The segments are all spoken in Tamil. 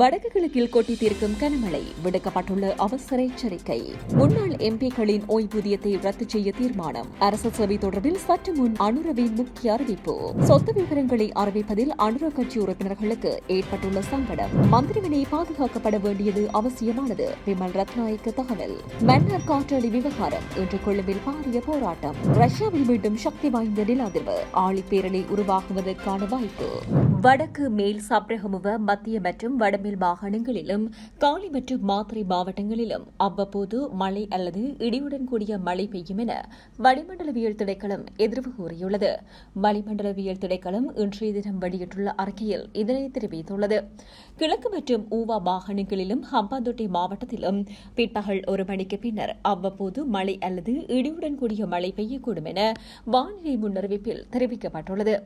வடக்கு கிழக்கில் கொட்டி தீர்க்கும் கனமழை விடுக்கப்பட்டுள்ள அவசர எச்சரிக்கை. முன்னாள் எம்பிக்களின் ஓய்வூதியத்தை ரத்து செய்ய தீர்மானம். அரசு சேவை தொடர்பில் சற்று முன் அனுரவின் முக்கிய அறிவிப்பு. சொத்து விவரங்களை அறிவிப்பதில் அனுர கட்சி உறுப்பினர்களுக்கு ஏற்பட்டுள்ள சங்கடம். மந்திரிவினை பாதுகாக்கப்பட வேண்டியது அவசியமானது விமல் ரத்நாயக்க தகவல். மன்னர் காற்றாடி விவகாரம் இன்று கொழும்பில் பாரிய போராட்டம். ரஷ்யாவில் மீண்டும் சக்தி வாய்ந்த நிலாதிர்வு ஆழிப்பேரலை உருவாகுவதற்கான வாய்ப்பு. வடக்கு மேல் சப்ரகமுவ மத்திய மற்றும் வடமேல் மாகாணங்களிலும் காலி மற்றும் மாத்திரை மாவட்டங்களிலும் அவ்வப்போது மழை அல்லது இடியுடன் கூடிய மழை பெய்யும் என வளிமண்டலவியல் திணைக்களம் எதிர்வு கூறியுள்ளது. வளிமண்டலவியல் திணைக்களம் இன்றைய தினம் வெளியிட்டுள்ள அறிக்கையில் இதனை தெரிவித்துள்ளது. கிழக்கு மற்றும் ஊவா மாகாணங்களிலும் ஹம்பாந்தோட்டை மாவட்டத்திலும் பிற்பகல் ஒரு மணிக்கு பின்னர் அவ்வப்போது மழை அல்லது இடியுடன் கூடிய மழை பெய்யக்கூடும் என வானிலை முன்னறிவிப்பில் தெரிவிக்கப்பட்டுள்ளது.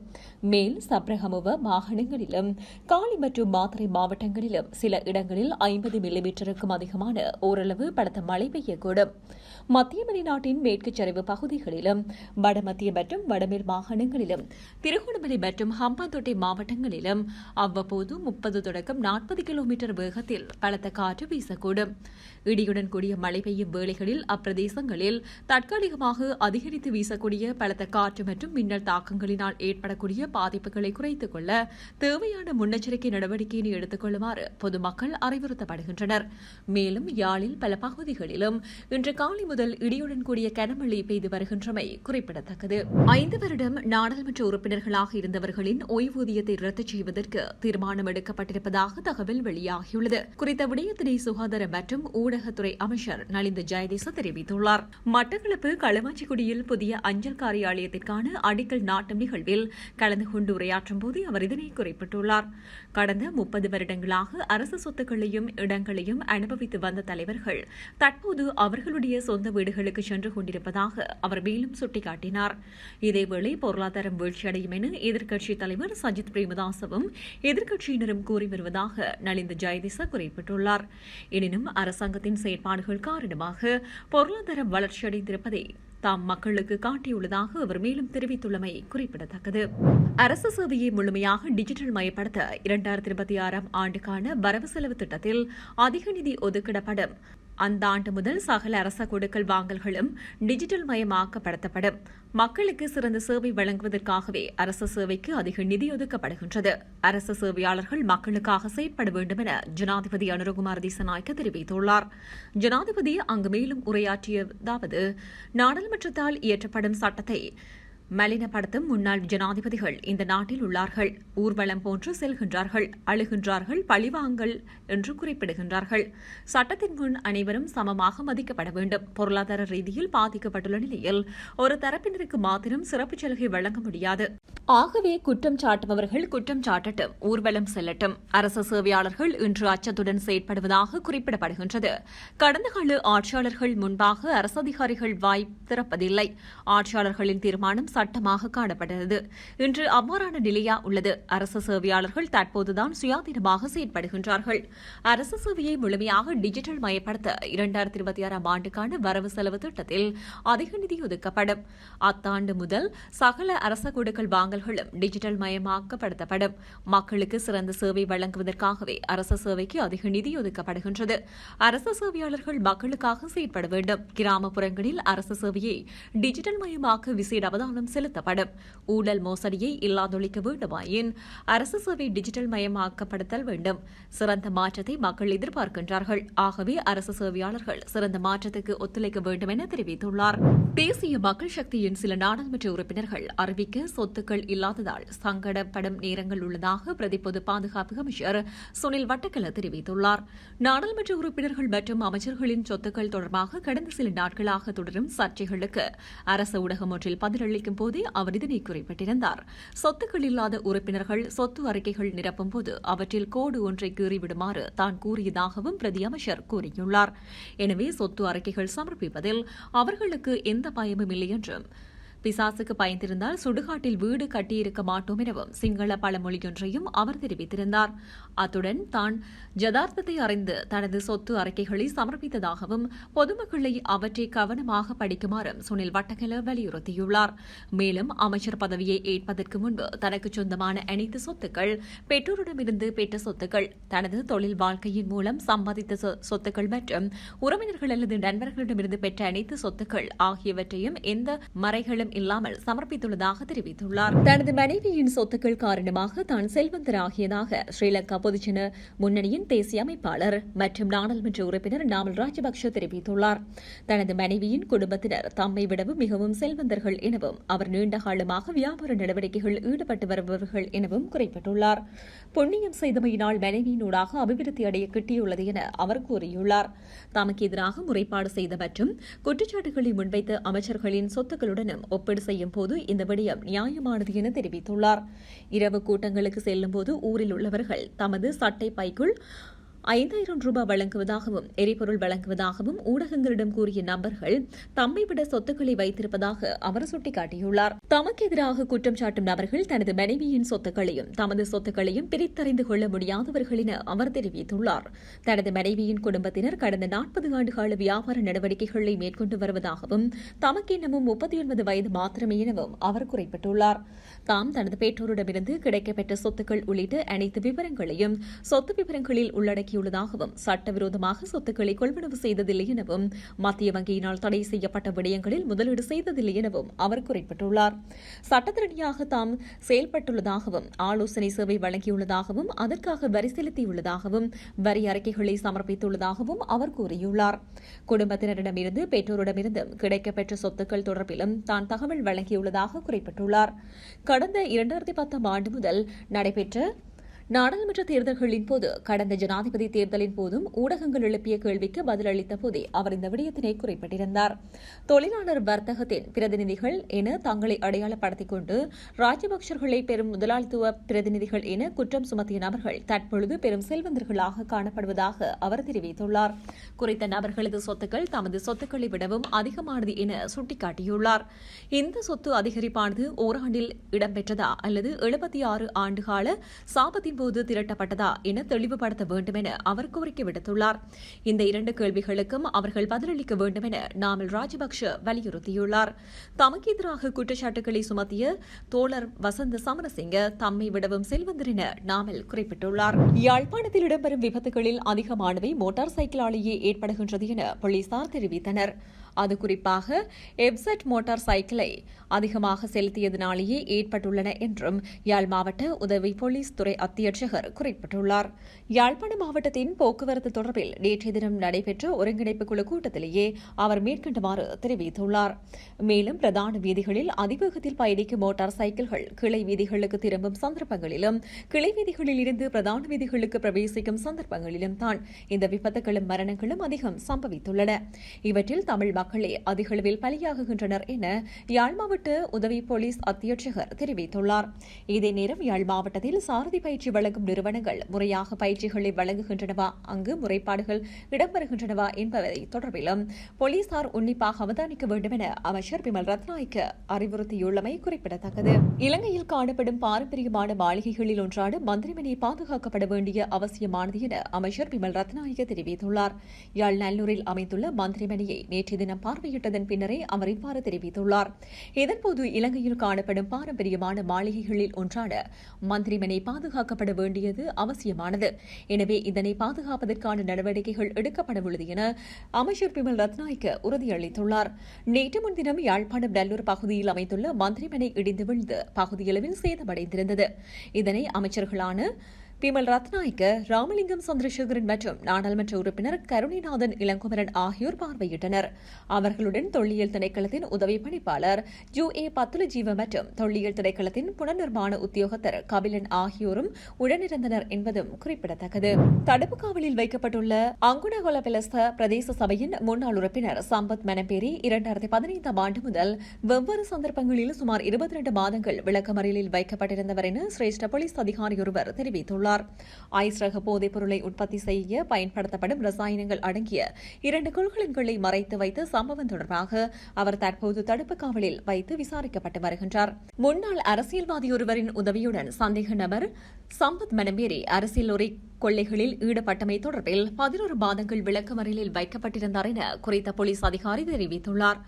மேல் சப்ரகமுவ மாகாணங்களிலும் காலி மற்றும் மாத்திரை மாவட்டங்களிலும் சில இடங்களில் ஐம்பது மில்லிமீட்டருக்கும் அதிகமான ஓரளவு பலத்த மழை பெய்யக்கூடும். மத்திய வெளிநாட்டின் மேற்கு சரிவு பகுதிகளிலும் வடமத்திய மற்றும் வடமேல் மாகாணங்களிலும் திருகோணமலை மற்றும் ஹம்பாந்தோட்டை மாவட்டங்களிலும் அவ்வப்போது முப்பது தொடக்கம் நாற்பது கிலோமீட்டர் வேகத்தில் பலத்த காற்று வீசக்கூடும். இடியுடன் கூடிய மழை பெய்யும் வேளைகளில் அப்பிரதேசங்களில் தற்காலிகமாக அதிகரித்து வீசக்கூடிய பலத்த காற்று மற்றும் மின்னல் தாக்கங்களினால் ஏற்படக்கூடிய பாதிப்புகளை குறைத்துக் கொள்ள தேவையான முன்னெச்சரிக்கை நடவடிக்கையினை எடுத்துக் கொள்ளுமாறு பொதுமக்கள் அறிவுறுத்தப்படுகின்றனர். மேலும் யாழில் பல பகுதிகளிலும் இன்று காலை முதல் இடியுடன் கூடிய கனமழை பெய்து வருகின்றமை குறிப்பிடத்தக்கது. ஐந்து வருடம் நாடாளுமன்ற உறுப்பினர்களாக இருந்தவர்களின் ஓய்வூதியத்தை ரத்து செய்வதற்கு தீர்மானம் எடுக்கப்பட்டிருப்பதாக தகவல் வெளியாகியுள்ளது. குறித்த விடயத்தினை சுகாதார மற்றும் ஊடகத்துறை அமைச்சர் நலிந்த ஜெயதேச தெரிவித்துள்ளார். மட்டக்களப்பு களவாஞ்சிக்குடியில் புதிய அஞ்சல் காரியாலயத்திற்கான அடிக்கல் நாட்டும் நிகழ்வில் கலந்து கொண்டு உரையாற்றும் போது அவர் இதனை குறிப்பிட்டுள்ளார். கடந்த முப்பது வருடங்களாக அரசு சொத்துக்களையும் இடங்களையும் அனுபவித்து வந்த தலைவர்கள் தற்போது அவர்களுடைய சொந்த வீடுகளுக்கு சென்று கொண்டிருப்பதாக அவர் மேலும் சுட்டிக்காட்டினார். இதேவேளை பொருளாதாரம் வீழ்ச்சியடையும் என எதிர்க்கட்சித் தலைவர் சஜித் பிரேமதாசவும் எதிர்க்கட்சியினரும் கூறி வருவதாக நலிந்த ஜெயதிச குறிப்பிட்டுள்ளார். எனினும் அரசாங்கத்தின் செயற்பாடுகள் காரணமாக பொருளாதாரம் வளர்ச்சியடைந்திருப்பதை தாம் மக்களுக்கு காட்டியுள்ளதாக அவர் மேலும் தெரிவித்துள்ளமை குறிப்பிடத்தக்கது. அரசு சேவையை முழுமையாக டிஜிட்டல் மயப்படுத்த இரண்டாயிரத்தி இருபத்தி ஆறாம் ஆண்டுக்கான வரவு செலவு திட்டத்தில் அதிக நிதி ஒதுக்கிடப்படும். அந்த ஆண்டு முதல் சகல அரச கொடுக்கல் வாங்கல்களும் டிஜிட்டல் மயமாக்கப்படுத்தப்படும். மக்களுக்கு சிறந்த சேவை வழங்குவதற்காகவே அரச சேவைக்கு அதிக நிதி ஒதுக்கப்படுகின்றது. அரச சேவையாளர்கள் மக்களுக்காக செயற்பட வேண்டும் என ஜனாதிபதி அனுரகுமார் திசநாயக்க தெரிவித்துள்ளார். ஜனாதிபதி அங்கு மேலும் உரையாற்றியதாவது நாடாளுமன்றத்தால் இயற்றப்படும் சட்டத்தை மலினப்படுத்தும் முன்னாள் ஜனாதிபதிகள் இந்த நாட்டில் உள்ளார்கள். ஊர்வலம் போன்று செல்கின்றார்கள் அழுகின்றார்கள் பழிவாங்கல் என்று குறிப்பிடுகின்றார்கள். சட்டத்தின் முன் அனைவரும் சமமாக மதிக்கப்பட வேண்டும். பொருளாதார ரீதியில் பாதிக்கப்பட்டுள்ள நிலையில் ஒரு தரப்பினருக்கு மாத்திரம் சிறப்பு சலுகை வழங்க முடியாது. ஆகவே குற்றம் சாட்டுபவர்கள் குற்றம் சாட்டட்டும் ஊர்வலம் செல்லட்டும். அரசு சேவையாளர்கள் இன்று அச்சத்துடன் செயற்படுவதாக குறிப்பிடப்படுகின்றது. கடந்த கால ஆட்சியாளர்கள் முன்பாக அரசு அதிகாரிகள் வாய் திறப்பதில்லை. ஆட்சியாளர்களின் தீர்மானம் சட்டமாக காணப்பட்டது. இன்று அவ்வாறான நிலையா உள்ளது. அரசு சேவையாளர்கள் தற்போதுதான் சுயாதீனமாக செயற்படுகின்றார்கள். அரசு சேவையை முழுமையாக டிஜிட்டல் மயப்படுத்த இரண்டாயிரத்தி இருபத்தி ஆறாம் ஆண்டுக்கான வரவு செலவு திட்டத்தில் அதிக நிதி ஒதுக்கப்படும். அத்தாண்டு முதல் சகல அரச கொடுக்கல் வாங்கல்களும் டிஜிட்டல் மயமாக்கப்படுத்தப்படும். மக்களுக்கு சிறந்த சேவை வழங்குவதற்காகவே அரசு சேவைக்கு அதிக நிதி ஒதுக்கப்படுகின்றது. அரசு சேவையாளர்கள் மக்களுக்காக செயற்பட வேண்டும். கிராமப்புறங்களில் அரசு சேவையை டிஜிட்டல் மயமாக்க விசேட அவதானம் கவனம் செலுத்தப்படும். ஊழல் மோசடியை இல்லாதொழிக்க வேண்டுமாயின் அரசு சேவை டிஜிட்டல் மயமாக்கப்படுத்தல் வேண்டும். சிறந்த மாற்றத்தை மக்கள் எதிர்பார்க்கின்றார்கள். ஆகவே அரசு சேவையாளர்கள் சிறந்த மாற்றத்துக்கு ஒத்துழைக்க வேண்டும் என தெரிவித்துள்ளார். தேசிய மக்கள் சக்தியின் சில நாடாளுமன்ற உறுப்பினர்கள் அறிவிக்க சொத்துக்கள் இல்லாததால் சங்கடப்படும் நேரங்கள் உள்ளதாக பிரதிப்பொது பாதுகாப்பு அமைச்சர் சுனில் வட்டக்கல தெரிவித்துள்ளார். நாடாளுமன்ற உறுப்பினர்கள் மற்றும் அமைச்சர்களின் சொத்துக்கள் தொடர்பாக கடந்த சில நாட்களாக தொடரும் சர்ச்சைகளுக்கு அரசு ஊடகம் ஒன்றில் பதிலளிக்கும் போதே அவர் இதனை குறிப்பிட்டிருந்தார். சொத்துக்கள் இல்லாத உறுப்பினர்கள் சொத்து அறிக்கைகள் நிரப்பும் போது அவற்றில் கோடு ஒன்றை கீறிவிடுமாறு தான் கூறியதாகவும் பிரதி அமைச்சர் கூறியுள்ளார். எனவே சொத்து அறிக்கைகள் சமர்ப்பிப்பதில் அவர்களுக்கு எந்த பயமும் இல்லை என்றும் பிசாசுக்கு பயந்திருந்தால் சுடுகாட்டில் வீடு கட்டியிருக்க மாட்டோம் எனவும் சிங்கள பழமொழியொன்றையும் அவர் தெரிவித்திருந்தார். அத்துடன் தான் ஜதார்த்தத்தை அறிந்து தனது சொத்து அறிக்கைகளை சமர்ப்பித்ததாகவும் பொதுமக்களை அவற்றை கவனமாக படிக்குமாறும் சுனில் வட்டகல வலியுறுத்தியுள்ளார். மேலும் அமைச்சர் பதவியை ஏற்பதற்கு முன்பு தனக்கு சொந்தமான அனைத்து சொத்துக்கள் பெற்றோரிடமிருந்து பெற்ற சொத்துக்கள் தனது தொழில் வாழ்க்கையின் மூலம் சம்பாதித்த சொ- சொத்துக்கள் மற்றும் உறவினர்கள் அல்லது நண்பர்களிடமிருந்து பெற்ற அனைத்து சொத்துக்கள் ஆகியவற்றையும் எந்த மறைகளும் இல்லாமல் சமர்ப்பித்துள்ளதாக தெரிவித்துள்ளார். தனது மனைவியின் சொத்துக்கள் காரணமாக தான் செல்வந்தராகியதாக ஸ்ரீலங்கா பொதுஜன முன்னணியின் தேசிய அமைப்பாளர் மற்றும் நாடாளுமன்ற உறுப்பினர் நாமல் ராஜபக்ஷ தெரிவித்துள்ளார். தனது மனைவியின் குடும்பத்தினர் தம்மை விடவும் மிகவும் செல்வந்தர்கள் எனவும் அவர் நீண்ட காலமாக வியாபார நடவடிக்கைகள் ஈடுபட்டு வருபவர்கள் எனவும் குறிப்பிட்டுள்ளார். புண்ணியம் செய்தமையினால் மனைவியினூடாக அபிவிருத்தி அடைய கிட்டியுள்ளது என அவர் கூறியுள்ளார். தமக்கு எதிராக முறைப்பாடு செய்த மற்றும் குற்றச்சாட்டுகளை முன்வைத்த அமைச்சர்களின் சொத்துக்களுடனும் ஒப்பீடு செய்யும் போது இந்த விடயம் நியாயமானது என தெரிவித்துள்ளார். இரவு கூட்டங்களுக்கு செல்லும்போது ஊரில் உள்ளவர்கள் தமது சட்டை பைக்குள் ஐந்தாயிரம் ரூபாய் வழங்குவதாகவும் எரிபொருள் வழங்குவதாகவும் ஊடகங்களிடம் கூறிய நபர்கள் தம்மை விட சொத்துக்களை வைத்திருப்பதாக அவர் சுட்டிக்காட்டியுள்ளார். தமக்கு எதிராக குற்றம் சாட்டும் நபர்கள் தனது மனைவியின் சொத்துக்களையும் தமது சொத்துக்களையும் பிரித்தறிந்து கொள்ள முடியாதவர்கள் என அவர் தெரிவித்துள்ளார். தனது மனைவியின் குடும்பத்தினர் கடந்த நாற்பது ஆண்டுகால வியாபார நடவடிக்கைகளை மேற்கொண்டு வருவதாகவும் தமக்கு இன்னமும் முப்பத்தி ஒன்பது வயது மாத்திரமே எனவும் அவர் குறிப்பிட்டுள்ளார். தாம் தனது பெற்றோரிடமிருந்து கிடைக்கப்பெற்ற சொத்துக்கள் உள்ளிட்ட அனைத்து விவரங்களையும் சொத்து விவரங்களில் உள்ளடக்கி உள்ளடக்கியுள்ளதாகவும் சட்டவிரோதமாக சொத்துக்களை கொள்வனவு செய்ததில்லை எனவும் மத்திய வங்கியினால் தடை செய்யப்பட்ட விடயங்களில் முதலீடு செய்ததில்லை எனவும் அவர் குறிப்பிட்டுள்ளார். சட்டத்திரடியாக தாம் செயல்பட்டுள்ளதாகவும் ஆலோசனை சேவை வழங்கியுள்ளதாகவும் அதற்காக வரி செலுத்தியுள்ளதாகவும் வரி அறிக்கைகளை சமர்ப்பித்துள்ளதாகவும் அவர் கூறியுள்ளார். குடும்பத்தினரிடமிருந்து பெற்றோரிடமிருந்தும் கிடைக்கப்பெற்ற சொத்துக்கள் தொடர்பிலும் தான் தகவல் வழங்கியுள்ளதாக குறிப்பிட்டுள்ளார். கடந்த இரண்டாயிரத்தி பத்தாம் ஆண்டு முதல் நடைபெற்ற நாடாளுமன்ற தேர்தல்களின் போது கடந்த ஜனாதிபதி தேர்தலின் போதும் ஊடகங்கள் எழுப்பிய கேள்விக்கு பதிலளித்த போதே அவர் இந்த விடயத்தினை குறிப்பிட்டிருந்தார். தொழிலாளர் வர்த்தகத்தின் பிரதிநிதிகள் என தங்களை அடையாளப்படுத்திக் கொண்டு ராஜபக்சர்களை பெரும் முதலாளித்துவ பிரதிநிதிகள் என குற்றம் சுமத்திய நபர்கள் தற்பொழுது பெரும் செல்வந்தர்களாக காணப்படுவதாக அவர் தெரிவித்துள்ளார். குறித்த நபர்களது சொத்துக்கள் தமது சொத்துக்களை விடவும் அதிகமானது என சுட்டிக்காட்டியுள்ளார். இந்த சொத்து அதிகரிப்பானது ஓராண்டில் இடம்பெற்றதா அல்லது எழுபத்தி ஆறு ஆண்டுகால சாபத்தின் போது திரட்டப்பட்டதா என தெளிவுபடுத்த வேண்டும் என அவர் கோரிக்கை விடுத்துள்ளார். இந்த இரண்டு கேள்விகளுக்கும் அவர்கள் பதிலளிக்க வேண்டும் என நாமல் ராஜபக்ஷ வலியுறுத்தியுள்ளார். தமக்கு எதிராக குற்றச்சாட்டுகளை சுமத்திய தோழர் வசந்த சமரசிங்க தம்மை விடவும் செல்வந்தர் என நாமல் குறிப்பிட்டுள்ளார். யாழ்ப்பாணத்தில் இடம்பெறும் விபத்துகளில் அதிகமானவை மோட்டார் சைக்கிளாலேயே ஏற்படுகின்றது என போலீசார் தெரிவித்தனர். அது குறிப்பாக எப்செட் மோட்டார் சைக்கிளை அதிகமாக செலுத்தியதனாலேயே ஏற்பட்டுள்ளன என்றும் யாழ் மாவட்ட உதவி போலீஸ் துறை அத்தியட்சகர் குறிப்பிட்டுள்ளார். யாழ்ப்பாண மாவட்டத்தின் போக்குவரத்து தொடர்பில் நேற்றைய தினம் நடைபெற்ற ஒருங்கிணைப்பு குழு கூட்டத்திலேயே அவர் மேற்கண்டுமாறு தெரிவித்துள்ளார். மேலும் பிரதான வீதிகளில் அதிவேகத்தில் பயணிக்கும் மோட்டார் சைக்கிள்கள் கிளை வீதிகளுக்கு திரும்பும் சந்தர்ப்பங்களிலும் கிளை வீதிகளில் இருந்து பிரதான வீதிகளுக்கு பிரவேசிக்கும் சந்தர்ப்பங்களிலும் தான் இந்த விபத்துகளும் மரணங்களும் அதிகம் சம்பவித்துள்ளன. இவற்றில் தமிழ் மக்களே அதிகளவில் பலியாகுகின்றனர் என யாழ் மாவட்ட உதவி போலீஸ் அத்தியட்சகர் தெரிவித்துள்ளார். இதே நேரம் யாழ் மாவட்டத்தில் சாரதி பயிற்சி வழங்கும் நிறுவனங்கள் முறையாக பயிற்சிகளை வழங்குகின்றனவா? அங்கு முறைப்பாடுகள் இடம்பெறுகின்றனவா என்பதை தொடர்பிலும் போலீசார் உன்னிப்பாக அவதானிக்க வேண்டும் என அமைச்சர் பிமல் ரத்நாய்க்கு அறிவுறுத்தியுள்ளமை குறிப்பிடத்தக்கது. இலங்கையில் காணப்படும் பாரம்பரியமான மாளிகைகளில் ஒன்றான மந்திரிமனை பாதுகாக்கப்பட வேண்டிய அவசியமானது என அமைச்சர் பிமல் ரத்நாயக தெரிவித்துள்ளார். யாழ் நல்லூரில் அமைந்துள்ள மந்திரிமனையை நேற்று தினம் பார்வையிட்டதன் பின்னரே அவர் இவ்வாறு தெரிவித்துள்ளார். இதன்போது இலங்கையில் காணப்படும் பாரம்பரியமான மாளிகைகளில் ஒன்றான மந்திரிமனை பாதுகாக்கப்பட வேண்டியது அவசியமானது. எனவே இதனை பாதுகாப்பதற்கான நடவடிக்கைகள் எடுக்கப்படவுள்ளது என அமைச்சர் பிமல் ரத்நாய்க்கு உறுதியளித்துள்ளார். நேற்று முன்தினம் யாழ்ப்பாணம் நல்லூர் பகுதியில் அமைந்துள்ள மந்திரிமனை இடிந்து விழுந்து பகுதியளவில் சேதமடைந்திருந்தது. இதனை அமைச்சர்களான பிமல் ரத்நாயக்க ராமலிங்கம் சந்திரசேகரன் மற்றும் நாடாளுமன்ற உறுப்பினர் கருணிநாதன் இளங்குமரன் ஆகியோர் பார்வையிட்டனர். அவர்களுடன் தொல்லியல் திணைக்களத்தின் உதவி பணிப்பாளர் யு ஏ பத்துலஜீவ மற்றும் தொல்லியல் திணைக்களத்தின் புனர்நிர்மாண உத்தியோகத்தர் கபிலன் ஆகியோரும் உடனிருந்தனர் என்பதும் குறிப்பிடத்தக்கது. தடுப்பு காவலில் வைக்கப்பட்டுள்ள அங்குணகுலபிலஸ்த பிரதேச சபையின் முன்னாள் உறுப்பினர் சம்பத் மனப்பேரி இரண்டாயிரத்தி பதினைந்தாம் ஆண்டு முதல் வெவ்வேறு சந்தர்ப்பங்களில் சுமார் இருபத்தி இரண்டு மாதங்கள் விளக்கமறியலில் வைக்கப்பட்டிருந்தவர் என சிரேஷ்ட போலீஸ் அதிகாரியொருவர் தெரிவித்துள்ளார். தெரிவித்துள்ளார் ஐஸ் ரக போதைப் பொருளை உற்பத்தி செய்ய பயன்படுத்தப்படும் ரசாயனங்கள் அடங்கிய இரண்டு கொள்கலன்களை மறைத்து வைத்த சம்பவம் தொடர்பாக அவர் தற்போது தடுப்பு காவலில் வைத்து விசாரிக்கப்பட்டு வருகின்றார். முன்னாள் அரசியல்வாதி ஒருவரின் உதவியுடன் சந்தேக நபர் சம்பத் மனம்பேரி அரசியல் உரை கொள்ளைகளில் ஈடுபட்டமை தொடர்பில் பதினோரு மாதங்கள் விளக்கமறியலில் வைக்கப்பட்டிருந்தார் என குறித்த போலீஸ் அதிகாரி தெரிவித்துள்ளார்.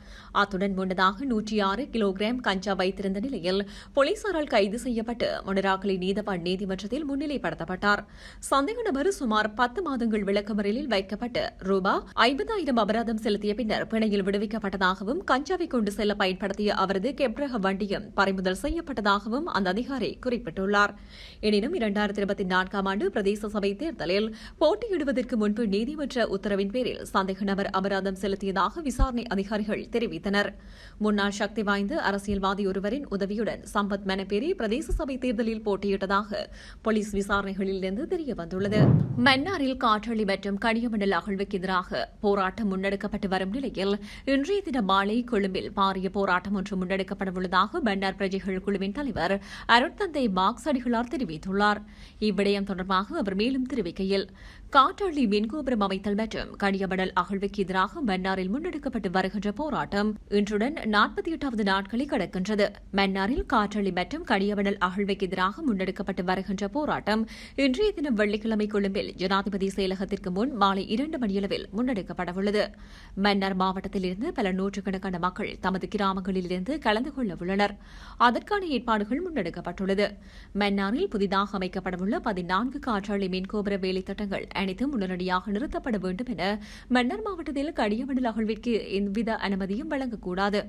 அத்துடன் முன்னதாக நூற்றி ஆறு கிலோகிராம் கஞ்சா வைத்திருந்த நிலையில் போலீசாரால் கைது செய்யப்பட்டு மொனராக்கலி நீதவான் நீதிமன்றத்தில் முன்னிலைப்படுத்தப்பட்டார். சந்தேக நபர் சுமார் பத்து மாதங்கள் விளக்கமறியலில் வைக்கப்பட்டு ரூபாய் ஐம்பதாயிரம் அபராதம் செலுத்திய பின்னர் பிணையில் விடுவிக்கப்பட்டதாகவும் கஞ்சாவை கொண்டு செல்ல பயன்படுத்திய அவரது கெப்ரக வண்டியும் பறிமுதல் செய்யப்பட்டதாகவும் அந்த அதிகாரி குறிப்பிட்டுள்ளார். எனினும் இரண்டாயிரத்தி இருபத்தி நான்காம் ஆண்டு பிரதேச சபை தேர்தலில் போட்டியிடுவதற்கு முன்பு நீதிமன்ற உத்தரவின் பேரில் சந்தேக நபர் அபராதம் செலுத்தியதாக விசாரணை அதிகாரிகள் தெரிவித்தனர். முன்னாள் சக்தி வாய்ந்த அரசியல்வாதி ஒருவரின் உதவியுடன் சம்பத் மெனப்பேரி பிரதேச சபை தேர்தலில் போட்டியிட்டதாக போலீஸ் விசாரணைகளிலிருந்து தெரியவந்துள்ளது. மன்னாரில் காற்றளி மற்றும் கனியமண்டல் அகழ்வுக்கு எதிராக போராட்டம் முன்னெடுக்கப்பட்டு வரும் நிலையில் இன்றைய தின மாலை கொழும்பில் பாரிய போராட்டம் ஒன்று முன்னெடுக்கப்படவுள்ளதாக மன்னார் பிரஜைகள் குழுவின் தலைவர் அருட்தந்தை மார்க்ஸ் அடிகளார் தெரிவித்துள்ளார். இவ்விடயம் தொடர்பாக அவர் மேலும் தெரிவிக்கையில் காற்றாழி மின்கோபுரம் அமைத்தல் மற்றும் கனியமடல் அகழ்வுக்கு எதிராக மன்னாரில் முன்னெடுக்கப்பட்டு வருகின்ற போராட்டம் இன்றுடன் நாற்பத்தி எட்டாவது நாட்களை கடக்கின்றது. மன்னாரில் காற்றாழி மற்றும் கனியமடல் அகழ்வுக்கு எதிராக முன்னெடுக்கப்பட்டு வருகின்ற போராட்டம் இன்றைய தினம் வெள்ளிக்கிழமை கொழும்பில் ஜனாதிபதி செயலகத்திற்கு முன் மாலை இரண்டு மணியளவில் முன்னெடுக்கப்படவுள்ளது. மன்னார் மாவட்டத்திலிருந்து பல நூற்றுக்கணக்கான மக்கள் தமது கிராமங்களிலிருந்து கலந்து கொள்ள உள்ளனர் அதற்கான ஏற்பாடுகள் முன்னெடுக்கப்பட்டுள்ளது. மன்னாரில் புதிதாக அமைக்கப்படவுள்ள பதினான்கு காற்றாலை மின்கோபுர வேலைத்திட்டங்கள் அனைத்தும் உடனடியாக நிறுத்தப்பட வேண்டும் என மன்னர் மாவட்டத்தில் கடியமண்டல் அகழ்விற்கு எவ்வித அனுமதியும் வழங்கக்கூடாது.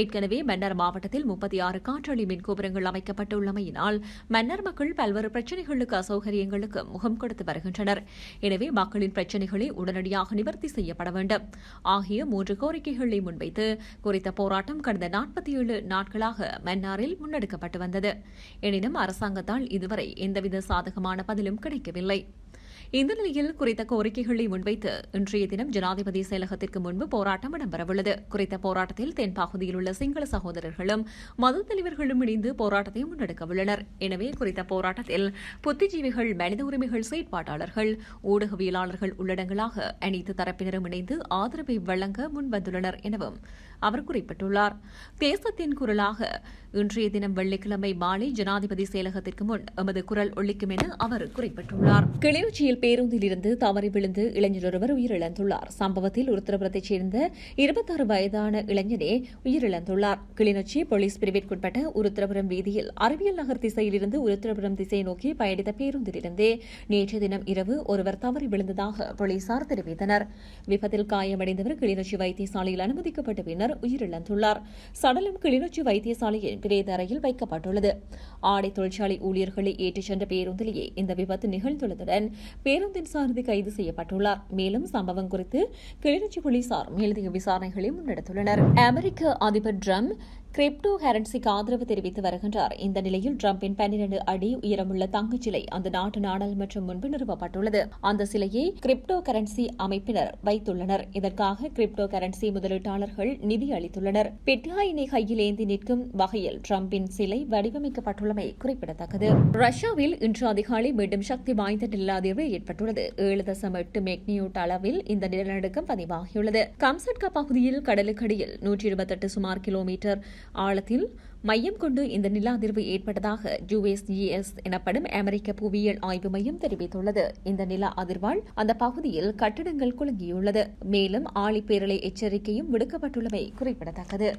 ஏற்கனவே மன்னர் மாவட்டத்தில் முப்பத்தி ஆறு காற்றாலை மின்கோபுரங்கள் அமைக்கப்பட்டுள்ளமையினால் மன்னர் மக்கள் பல்வேறு பிரச்சினைகளுக்கு அசௌகரியங்களுக்கு முகம் கொடுத்து வருகின்றனர். எனவே மக்களின் பிரச்சினைகளை உடனடியாக நிவர்த்தி செய்யப்பட வேண்டும். ஆகிய மூன்று கோரிக்கைகளை முன்வைத்து குறித்த போராட்டம் கடந்த நாற்பத்தி ஏழு நாட்களாக மன்னாரில் முன்னெடுக்கப்பட்டு வந்தது. எனினும் அரசாங்கத்தால் இதுவரை எந்தவித சாதகமான பதிலும் கிடைக்கவில்லை. இந்த நிலையில் குறித்த கோரிக்கைகளை முன்வைத்து இன்றைய தினம் ஜனாதிபதி செயலகத்திற்கு முன்பு போராட்டம் இடம்பெறவுள்ளது. குறித்த போராட்டத்தில் தென் பகுதியில் உள்ள சிங்கள சகோதரர்களும் மத தலைவர்களும் இணைந்து போராட்டத்தை முன்னெடுக்க உள்ளனர் எனவே குறித்த போராட்டத்தில் புத்திஜீவிகள் மனித உரிமைகள் செயற்பாட்டாளர்கள் ஊடகவியலாளர்கள் உள்ளடங்களாக அனைத்து தரப்பினரும் இணைந்து ஆதரவை வழங்க முன்வந்துள்ளனர் எனவும் அவர் குறிப்பிட்டுள்ளார். தேசத்தின் குரலாக இன்றைய தினம் வெள்ளிக்கிழமை மாலை ஜனாதிபதி செயலகத்திற்கு முன் எமது குரல் ஒழிக்கும் என அவர் குறிப்பிட்டுள்ளார். கிளிநொச்சியில் பேருந்தில் இருந்து தவறி விழுந்து இளைஞர் ஒருவர் உயிரிழந்துள்ளார். சம்பவத்தில் உத்தரபுரத்தைச் சேர்ந்த இருபத்தாறு வயதான இளைஞரே உயிரிழந்துள்ளார். கிளிநொச்சி போலீஸ் பிரிவிற்குட்பட்ட உருத்திரபுரம் வீதியில் அறிவியல் நகர் திசையிலிருந்து உருத்திரபுரம் திசை நோக்கி பயணித்த பேருந்திலிருந்தே நேற்றைய தினம் இரவு ஒருவர் தவறி விழுந்ததாக போலீசார் தெரிவித்தனர். விபத்தில் காயமடைந்தவர் கிளிநொச்சி வைத்தியசாலையில் அனுமதிக்கப்பட்ட பின்னர் உயிரிழந்துள்ளார். சடலம் கிளிநொச்சி வைத்தியசாலையின் பிரேத அறையில் வைக்கப்பட்டுள்ளது. ஆடை தொழிற்சாலை ஊழியர்களை ஏற்றிச் சென்ற பேருந்திலேயே இந்த விபத்து நிகழ்ந்துள்ளதுடன் பேருந்தின் சாரதி கைது செய்யப்பட்டுள்ளார். மேலும் சம்பவம் குறித்து கிளிநொச்சி போலீசார் மேலதிக விசாரணைகளை முன்னெடுத்துள்ளனர். அமெரிக்க அதிபர் டிரம்ப் கிரிப்டோ கரன்சிக்கு ஆதரவு தெரிவித்து வருகின்றார். இந்த நிலையில் டிரம்பின் பன்னிரண்டு அடி உயரமுள்ள தங்கச் சிலை அந்த நாட்டு நாடாளுமன்றம் முன்பு நிறுவப்பட்டுள்ளது. அந்த சிலையை கிரிப்டோ கரன்சி அமைப்பினர் வைத்துள்ளனர். இதற்காக கிரிப்டோ கரன்சி முதலீட்டாளர்கள் நிதி அளித்துள்ளனர். பிட்காயினை கையில் ஏந்தி நிற்கும் வகையில் டிரம்பின் சிலை வடிவமைக்கப்பட்டுள்ளமை குறிப்பிடத்தக்கது. ரஷ்யாவில் இன்று அதிகாலை மீண்டும் சக்தி வாய்ந்த நிலஅதிர்வு ஏற்பட்டுள்ளது. ஏழு தசம் எட்டு மெக்னியூட் அளவில் இந்த நிலநடுக்கம் பதிவாகியுள்ளது. கம்சட்கா பகுதியில் கடலுக்கடியில் நூற்றி இருபத்தெட்டு சுமார் கிலோமீட்டர் ஆழத்தில் மையம் கொண்டு இந்த நில அதிர்வு ஏற்பட்டதாக யுஎஸ்இஎஸ் எனப்படும் அமெரிக்க புவியியல் ஆய்வு மையம் தெரிவித்துள்ளது. இந்த நில அதிர்வால் அந்த பகுதியில் கட்டிடங்கள் குலுங்கியுள்ளது. மேலும் ஆழிப்பேரலை எச்சரிக்கையும் விடுக்கப்பட்டுள்ளமை குறிப்பிடத்தக்கது.